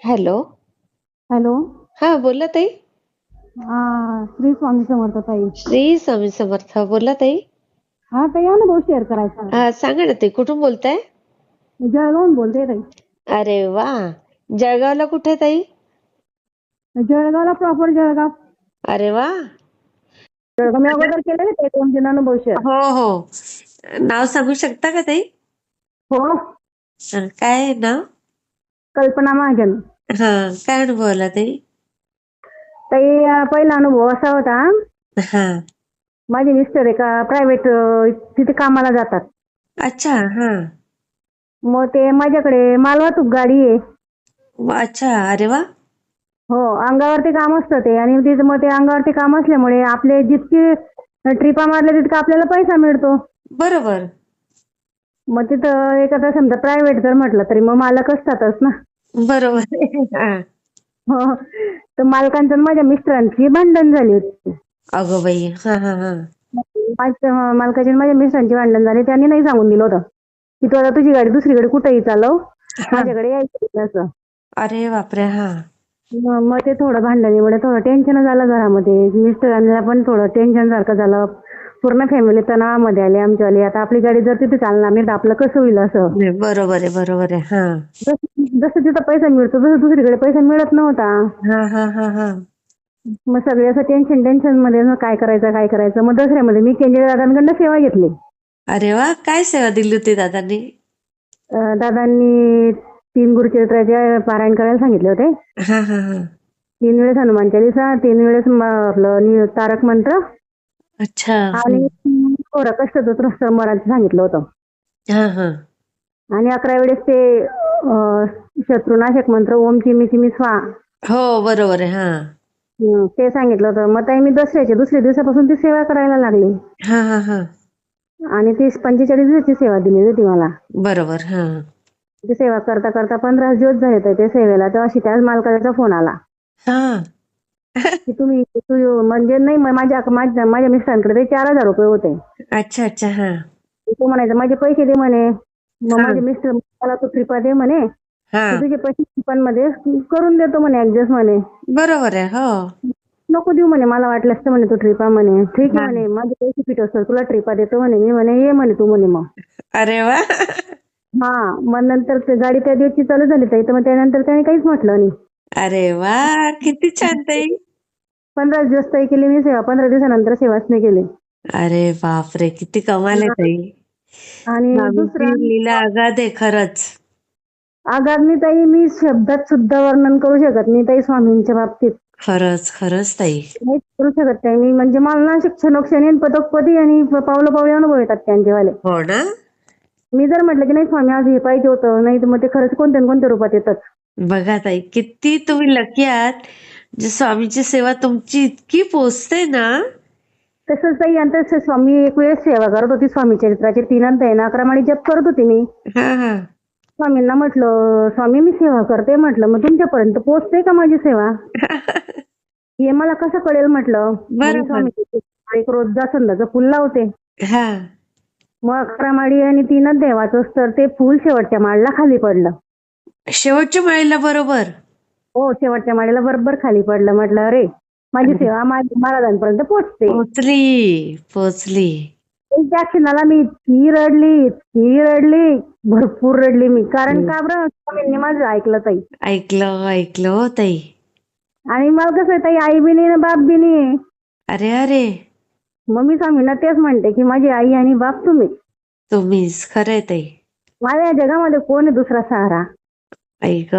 Hello. Hello. हा बोला ताई. हा श्री स्वामी समर्थ ताई. श्री स्वामी समर्थ बोला ताई. हा ताई अनुभव शेअर करायचा हा सांगा ना ताई कुठून बोलताय? जळगावून बोलते ताई. अरे वा जळगावला कुठे ताई? जळगावला प्रॉपर जळगाव. अरे वा. जळगाव मी अगोदर केलेले ते दोन तीन अनुभव शेअर हो हो. नाव सांगू शकता का ताई? हो. हा, काय आहे नाव? कल्पना महाजन. हा काय अनुभव आला ताई ताई अं, पहिला अनुभव असा होता. हा. माझे मिस्टर एका प्रायव्हेट तिथे कामाला जातात. अच्छा हा. मग ते माझ्याकडे मालवाहतूक गाडी आहे. वा, अच्छा अरे वा. हो अंगावरती काम असतं ते आणि तिथे मग ते अंगावरती काम असल्यामुळे आपले जितके ट्रिपा मारल्या तितका आपल्याला पैसा मिळतो. बरोबर. मग तिथं एखादा समजा प्रायव्हेट जर म्हटलं तरी मग मालक असतातच ना. बरोबर. हा. हो. तर मालकांचं आणि माझ्या मिस्टरांची भांडण झाली होती. अगो बाई. हा हा हा. माझ्या मालकाची आणि माझ्या मिस्टरांची भांडण झाली. त्यांनी नाही सांगून दिलं होतं. की तू आता तुझी गाडी दुसरीकडे कुठेही चालव. माझ्याकडे यायचं नाही असं. अरे बापरे हा. मग मग ते थोडं भांडणीमुळे थोडं टेन्शन झालं घरामध्ये. मिस्टरांना पण थोडं टेन्शन सारखं झालं. पूर्ण फॅमिली तणावामध्ये आली आमच्यावाली आता आपली गाडी जर तिथे चालणार नाही तर आपलं कसं होईल असं? बरोबर आहे बरोबर आहे. हा. जसं जसं तिथं पैसा मिळतो तसं दुसरीकडे पैसा मिळत नव्हता. हा हा हा हा. मग सगळे असं टेन्शन टेन्शनमध्ये मग काय करायचं काय करायचं? मग दसऱ्यामध्ये मी केंद्रीय दादांकडनं सेवा घेतली. अरे वा काय सेवा दिली होती दादांनी? अं, दादांनी तीन गुरुचरित्राचे पारायण करायला सांगितले होते. हा हा हा. तीन वेळेस हनुमान चालिसा तीन वेळेस म- आपलं नि- तारक मंत्र अच्छा. आणि थोडं कष्ट मराठी सांगितलं होतं. हा हा. आणि अकरा वेळेस ते अं, शत्रुनाशक मंत्र ओम चिमी चिमी स्वा. हो बरोबर आहे हा. हं, ते सांगितलं होतं. मग ताई मी दसऱ्याच्या दुसऱ्या दिवसापासून ती सेवा करायला लागली. हा हा हा. आणि ती पंचेचाळीस दिवसाची सेवा दिली होती मला. बरोबर हा. ती सेवा करता करता पंधरा दिवस झाले तर ते सेवेला. तेव्हा अशी त्याच मालकाचा फोन आला. हा. की तुम्ही तू म्हणजे नाही माझ्या माझ्या माझ्या मिस्टरांकडे ते चार हजार रुपये होते. अच्छा अच्छा हा. तो म्हणायचा माझे पैसे दे म्हणे. मग हा. माझे मिस्टर मला तू ट्रिपा दे म्हणे. हा. मी तुझे पैसे ट्रिपांमध्ये करून देतो म्हणे ऍडजस्ट म्हणे. बरोबर आहे हो. नको देऊ म्हणे मला वाटलं असतं म्हणे तू ट्रिपा म्हणे. ठीक. आहे म्हणे माझे पैसे फिट असतात तुला ट्रिपा देतो म्हणे. मी म्हणे ये म्हणे तू म्हणे मग. अरे वा. हा मग नंतर ते गाडी त्या दिवशी चालू झाली ताई तर मग त्यानंतर त्याने काहीच म्हटलं नाही. अरे वा किती छान ताई. पंधरा दिवस ताई केली मी सेवा पंधरा दिवसानंतर सेवाच नाही केली. अरे बापरे किती कमाल आहे ताई. आणि स्वामींची दुसरं लीला अगाध आहे खरंच. आगामी ताई मी शब्दात सुद्धा वर्णन करू शकत नाही ताई स्वामींच्या बाबतीत. खरंच खरंच ताई. करू शकत नाही मी म्हणजे मला ना क्षणोक्षणी आणि पदोपदी आणि पावलं पावले अनुभव येतात त्यांचेवाले. हो ना? मी जर म्हटलं की नाही स्वामी आज हे पाहिजे होतं नाही तर मग ते खरंच कोणत्या न कोणत्या रूपात येतात. बघा ताई किती तुम्ही लकी आहात. जे स्वामीची सेवा तुमची इतकी पोचते ना. तसंच ताई तसं स्वामी एक वेळेस सेवा करत होती स्वामी चरित्राचे तीन अध्याय ना अकरा माळी जप करत होती मी. हा हा. स्वामींना म्हटलं स्वामी मी सेवा करते म्हटलं मग तुमच्यापर्यंत पोहोचते का माझी सेवा? हे मला कसं कळेल म्हटलं बरोबर. मी स्वामीची एक रोज जास्वंदाचं फुल लावते. हा. मग अकरा माळी आणि तीन अध्याय वाचोस तर ते फुल शेवटच्या माळला खाली पडलं. शेवटच्या माळीला बरोबर. हो शेवटच्या माळीला बरोबर खाली पडलं म्हटलं अरे माझी सेवा मा- महाराजांपर्यंत पोहोचते पोचली पोचली. त्या क्षणाला मी इतकी रडली इतकी रडली भरपूर रडली मी. कारण का बरं? स्वामींनी माझं ऐकलं ताई. ऐकलं ऐकलं हो ताई. आणि मला कसं ताई आई बी नाही ना बाप बी नाही अरे अरे. मग मी स्वामींना तेच म्हणते की माझी आई आणि बाप तुम्ही. तुम्हीच. खरंय ताई. माझ्या या जगामध्ये कोण आहे दुसरा सहारा? ऐक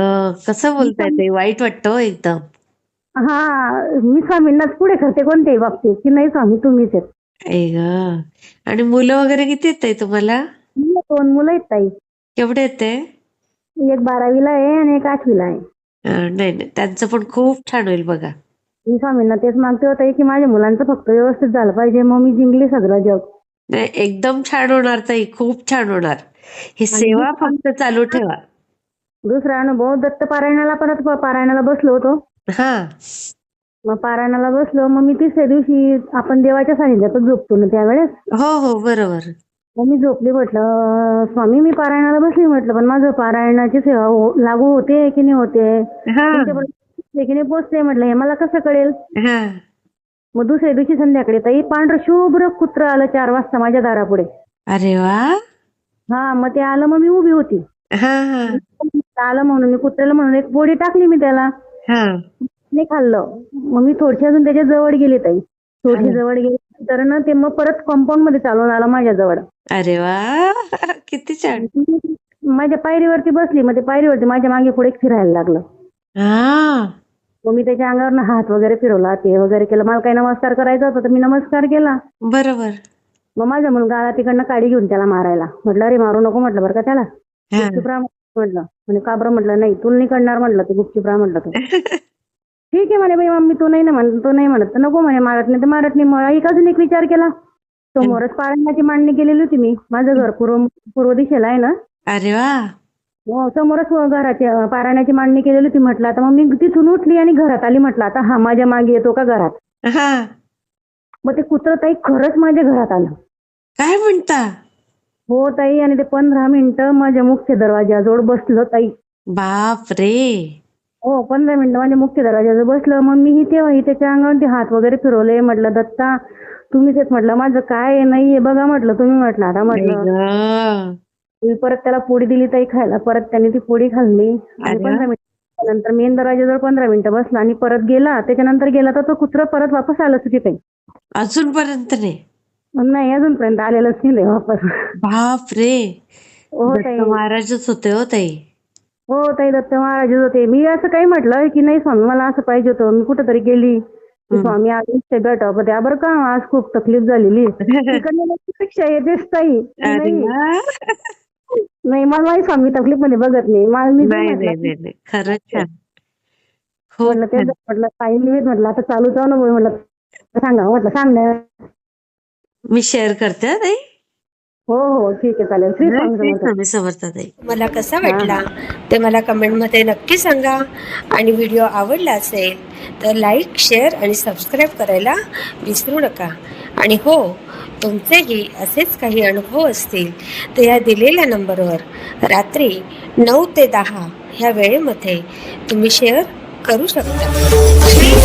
कसं बोलताय ताई वाईट वाटतं हो एकदम. हा मी स्वामींनाच पुढे करते कोणत्याही बाबतीत की नाही स्वामी तुम्हीच आहेत. ऐक आणि मुलं वगैरे किती आहेत ताई तुम्हाला? मला दोन मुलं आहेत ताई. केवढे आहेत ते? एक बारावीला आहे आणि एक आठवीला आहे. अं, नाही नाही त्यांचं पण खूप छान होईल बघा. मी स्वामींना तेच मागते होते की माझ्या मुलांचं फक्त व्यवस्थित झालं पाहिजे मग मी जिंकली सगळं जग. नाही एकदम छान होणार ताई खूप छान होणार. ही सेवा फक्त चालू ठेवा. दुसरा अनुभव दत्त पारायणाला परत प- पारायणाला बसलो होतो. हा. मग पारायणाला बसलो मग मी तिसऱ्या दिवशी आपण देवाच्या सानिध्यातच झोपतो ना त्यावेळेस. हो हो बरोबर. मग मी झोपली म्हटलं स्वामी मी पारायणाला बसली म्हटलं पण माझं पारायणाची सेवा हो- लागू होते की नाही होते? हा. तुमच्यापर्यंत की नाही पोचते म्हटलं हे मला कसं कळेल? हा. मग दुसऱ्या दिवशी संध्याकाळी ताई पांढरं शुभ्र कुत्र आलं चार वाजता माझ्या दारापुढे. अरे वा. हा मग ते आलं मग मी उभी होती. हा हा. आलं म्हणून मी कुत्र्याला म्हणून एक पोळी टाकली मी त्याला. हा. नाही खाल्लं. मग मी थोडीशी अजून त्याच्याजवळ गेली ताई. थोडीशी हा. जवळ गेली तर ना ते मग परत कंपाऊंडमध्ये चालून आलं माझ्या जवळ. अरे वा किती छान. माझ्या पायरीवरती बसली मग ते पायरीवरती माझ्या मागे पुढे फिरायला लागलं. हा. मग मी त्याच्या अंगावर हात वगैरे फिरवला ते वगैरे केलं. मला काही नमस्कार करायचा होता तर मी नमस्कार केला. बरोबर. मग माझा मुलगा आला तिकडनं काडी घेऊन त्याला मारायला. म्हटलं अरे मारू नको म्हटलं बरं का त्याला. म्हटलं. म्हणजे का बरं म्हटलं? नाही तू नाही करणार म्हटलं तू गुपचूप राहा म्हटलं तू. ठीक आहे म्हणे बाई मम्मी तू नाही ना म्हणत तू नाही म्हणत. तर नको म्हणे मारत नाही. तर मारत नाही. मग एक अजून एक विचार केला. समोरच पाळण्याची मांडणी केलेली होती मी. माझं घर पूर्व पूर्व दिशेला आहे ना. अरे वा. हो समोरच घराची पारायणाची मांडणी केलेली होती म्हटलं. आता मग मी तिथून उठली आणि घरात आली म्हटलं. आता हा माझ्या मागे येतो का घरात? मग ते कुत्रं ताई खरंच माझ्या घरात आलं. काय म्हणता? हो ताई आणि ते पंधरा मिनिटं माझ्या मुख्य दरवाजाजवळ बसलं ताई. बाप रे हो पंधरा मिनिटं माझ्या मुख्य दरवाजाजवळ बसलं. मग मी तेव्हाही त्याच्या अंगावर ते हात वगैरे फिरवले. म्हटलं दत्ता तुम्हीच येत म्हटलं माझं काय नाहीये बघा म्हटलं तुम्ही म्हटलं आता म्हटलं. ग. मी परत त्याला पोळी दिली ताई खायला. परत त्याने ती पोळी खाल्ली. आणि अरे. पंधरा मिनिटं नंतर मेन दरवाजाजवळ पंधरा मिनिटं बसला. आणि परत गेला. त्याच्यानंतर गेला तर तो कुत्रा परत वापस आलाच होती ताई. अजूनपर्यंत नाही. नाही अजूनपर्यंत आलेलंच नाही ते वापस. बाप रे हो दत्त ताई महाराजच होते हो ताई. हो ताई दत्त महाराज होते. मी असं काही म्हटलं की नाही स्वामी मला असं पाहिजे होतं. मी कुठेतरी गेली. की. स्वामी आले ते भेटावं पण त्या बरं का आज खूप तकलीफ झालेली. तिकडनं पेक्षा येतेच ताई. अरे नाही. वा. नाही मला माहिती स्वामी तकलीफमध्ये बघत नाही. मला मी नाही म्हटलं नाही नाही नाही. खरंच छान. खूप म्हटलं छान. म्हटलं ताई मी म्हटलं आता चालू जाऊ ना म्हटलं सांगा म्हटलं सांग ना मी शेअर करते हा ताई. हो हो ठीक आहे चालेल. श्री स्वामी श्री समर्थ. स्वामी समर्थ ताई. मला कसा वाटला ते मला कमेंटमध्ये नक्की सांगा. आणि व्हिडिओ आवडला असेल तर लाईक शेअर आणि सबस्क्राईब करायला विसरू नका. आणि हो तुमचेही असेच काही अनुभव असतील तर या दिलेल्या नंबरवर रात्री नऊ ते दहा ह्या वेळेमध्ये तुम्ही शेअर करू शकता.